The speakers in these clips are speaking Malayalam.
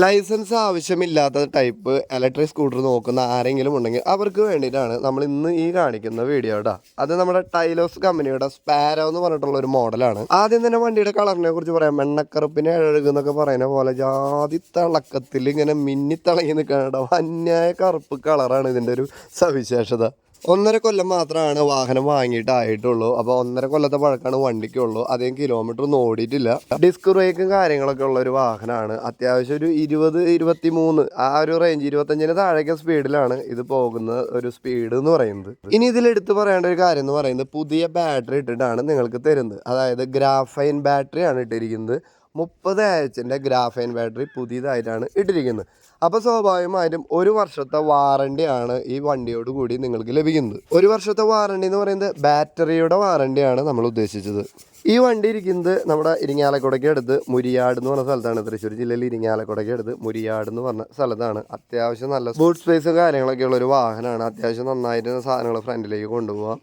ലൈസൻസ് ആവശ്യമില്ലാത്ത ടൈപ്പ് ഇലക്ട്രിക് സ്കൂട്ടർ നോക്കുന്ന ആരെങ്കിലും ഉണ്ടെങ്കിൽ അവർക്ക് വേണ്ടിയിട്ടാണ് നമ്മൾ ഇന്ന് ഈ കാണിക്കുന്ന വീഡിയോ കേട്ടോ അത് നമ്മുടെ ടൈലോസ് കമ്പനിയുടെ സ്പാരോ എന്ന് പറഞ്ഞിട്ടുള്ള ഒരു മോഡലാണ്. ആദ്യം തന്നെ വണ്ടിയുടെ കളറിനെ കുറിച്ച് പറയാം. എണ്ണക്കറുപ്പിനെ അഴകുന്നൊക്കെ പറയുന്ന പോലെ ജാതി തിളക്കത്തിൽ ഇങ്ങനെ മിന്നിത്തിളങ്ങി നിൽക്കാനുണ്ടോ അന്യായ കറുപ്പ് കളറാണ് ഇതിന്റെ ഒരു സവിശേഷത. ഒന്നര കൊല്ലം മാത്രമാണ് വാഹനം വാങ്ങിയിട്ടായിട്ടുള്ളൂ. അപ്പോൾ ഒന്നര കൊല്ലത്തെ പഴക്കമാണ് വണ്ടിക്കുള്ളൂ. അധികം കിലോമീറ്റർ ഒന്നും ഓടിയിട്ടില്ല. ഡിസ്ക് ബ്രേക്കും കാര്യങ്ങളൊക്കെ ഉള്ള ഒരു വാഹനമാണ്. അത്യാവശ്യം ഒരു ഇരുപത് ഇരുപത്തി മൂന്ന് ആ ഒരു റേഞ്ച് ഇരുപത്തഞ്ചിന് താഴേക്ക് സ്പീഡിലാണ് ഇത് പോകുന്ന ഒരു സ്പീഡ് എന്ന് പറയുന്നത്. ഇനി ഇതിൽ എടുത്തു പറയേണ്ട ഒരു കാര്യം എന്ന് പറയുന്നത് പുതിയ ബാറ്ററി ഇട്ടിട്ടാണ് നിങ്ങൾക്ക് തരുന്നത്. അതായത് ഗ്രാഫൈൻ ബാറ്ററിയാണ് ഇട്ടിരിക്കുന്നത്. മുപ്പത് ആഴ്ചന്റെ ഗ്രാഫൈൻ ബാറ്ററി പുതിയതായിട്ടാണ് ഇട്ടിരിക്കുന്നത്. അപ്പോൾ സ്വാഭാവികമായിട്ടും ഒരു വർഷത്തെ വാറണ്ടിയാണ് ഈ വണ്ടിയോട് കൂടി നിങ്ങൾക്ക് ലഭിക്കുന്നത്. ഒരു വർഷത്തെ വാറണ്ടി എന്ന് പറയുന്നത് ബാറ്ററിയുടെ വാറണ്ടിയാണ് നമ്മൾ ഉദ്ദേശിച്ചത്. ഈ വണ്ടി ഇരിക്കുന്നത് നമ്മുടെ ഇരിങ്ങാലക്കുടയ്ക്ക് അടുത്ത് മുരിയാട് എന്ന് പറഞ്ഞ സ്ഥലത്താണ്. തൃശ്ശൂർ ജില്ലയിൽ ഇരിങ്ങാലക്കുടയ്ക്ക് അടുത്ത് മുരിയാട് എന്ന് പറഞ്ഞ സ്ഥലത്താണ്. അത്യാവശ്യം നല്ല ബൂട്ട് സ്പേസും കാര്യങ്ങളൊക്കെ ഉള്ള ഒരു വാഹനമാണ്. അത്യാവശ്യം നന്നായിട്ട് സാധനങ്ങൾ ഫ്രണ്ടിലേക്ക് കൊണ്ടുപോകാം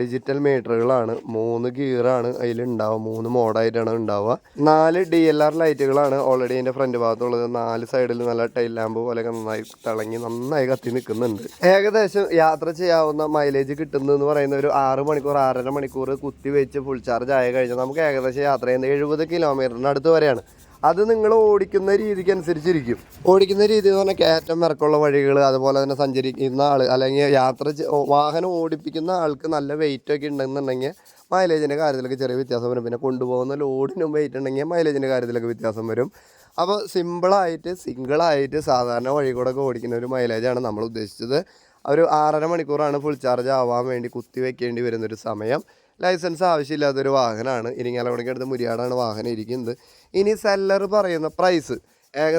ഡിജിറ്റൽ മീറ്ററുകളാണ് മൂന്ന് ഗിയറാണ് അതിലുണ്ടാവുക. മൂന്ന് മോഡായിട്ടാണ് ഉണ്ടാവുക. നാല് ഡി എൽ ആർ ലൈറ്റുകളാണ് ഓൾറെഡി അതിന്റെ ഫ്രണ്ട് ഭാഗത്തുള്ളത്. നാല് സൈഡിൽ നല്ല ടൈൽ ലാമ്പ് പോലെയൊക്കെ നന്നായി തിളങ്ങി നന്നായി കത്തി നിൽക്കുന്നുണ്ട്. ഏകദേശം യാത്ര ചെയ്യാവുന്ന മൈലേജ് കിട്ടുന്നതെന്ന് പറയുന്ന ഒരു ആറ് മണിക്കൂർ ആറര മണിക്കൂർ കുത്തി വെച്ച് ഫുൾ ചാർജ് ആയി കഴിഞ്ഞാൽ നമുക്ക് ഏകദേശം യാത്ര ചെയ്യുന്നത് എഴുപത് കിലോമീറ്ററിന് അടുത്ത് വരെയാണ്. അത് നിങ്ങൾ ഓടിക്കുന്ന രീതിക്ക് അനുസരിച്ചിരിക്കും ഓടിക്കുന്ന രീതി എന്ന് പറഞ്ഞാൽ കയറ്റം ഇറക്കമുള്ള വഴികൾ അതുപോലെ തന്നെ സഞ്ചരിക്കുന്ന ആൾ അല്ലെങ്കിൽ യാത്ര വാഹനം ഓടിപ്പിക്കുന്ന ആൾക്ക് നല്ല വെയിറ്റ് ഒക്കെ ഉണ്ടെന്നുണ്ടെങ്കിൽ മൈലേജിന്റെ കാര്യത്തിലൊക്കെ ചെറിയ വ്യത്യാസം വരും. പിന്നെ കൊണ്ടുപോകുന്ന ലോഡിനും വെയിറ്റ് ഉണ്ടെങ്കിൽ മൈലേജിന്റെ കാര്യത്തിലൊക്കെ വ്യത്യാസം വരും. അപ്പോൾ സിമ്പിളായിട്ട് സിംഗിളായിട്ട് സാധാരണ വഴി കൂടെ ഒക്കെ ഓടിക്കുന്ന ഒരു മൈലേജാണ് നമ്മൾ ഉദ്ദേശിച്ചത്. ഒരു ആറര മണിക്കൂറാണ് ഫുൾ ചാർജ് ആവാൻ വേണ്ടി കുത്തി വെക്കേണ്ടി വരുന്നൊരു സമയം. ലൈസൻസ് ആവശ്യമില്ലാത്തൊരു വാഹനമാണ്. ഇരിങ്ങാലക്കുടയ്ക്ക് അടുത്ത് മുരിയാടാണ് വാഹനം ഇരിക്കുന്നത്. ഇനി സെല്ലർ പറയുന്ന പ്രൈസ്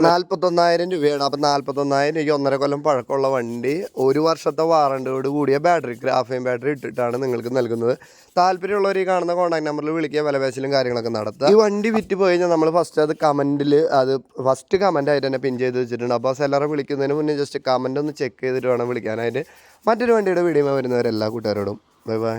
നാൽപ്പത്തൊന്നായിരം രൂപയാണ്. അപ്പം നാൽപ്പത്തൊന്നായിരം രൂപയ്ക്ക് ഒന്നര കൊല്ലം പഴക്കമുള്ള വണ്ടി ഒരു വർഷത്തെ വാറണ്ടിയോട് കൂടിയ ബാറ്ററി ഗ്രാഫൈൻ ബാറ്ററി ഇട്ടിട്ടാണ് നിങ്ങൾക്ക് നൽകുന്നത്. താല്പര്യമുള്ളവർ ഈ കാണുന്ന കോൺടാക്ട് നമ്പറിൽ വിളിക്കുക വിലപേശലും കാര്യങ്ങളൊക്കെ നടത്തുക. ഈ വണ്ടി വിറ്റ് പോയി കഴിഞ്ഞാൽ നമ്മൾ ഫസ്റ്റ് അത് കമന്റിൽ അത് ഫസ്റ്റ് കമന്റായിട്ട് തന്നെ പിൻ ചെയ്ത് വെച്ചിട്ടുണ്ട്. അപ്പോൾ സെല്ലറെ വിളിക്കുന്നതിന് മുന്നേ ജസ്റ്റ് കമന്റ് ഒന്ന് ചെക്ക് ചെയ്തിട്ട് വേണം വിളിക്കാനായിട്ട്. മറ്റൊരു വണ്ടിയുടെ വീഡിയോ വരുന്നവരെല്ലാ കൂട്ടുകാരോടും. Bye bye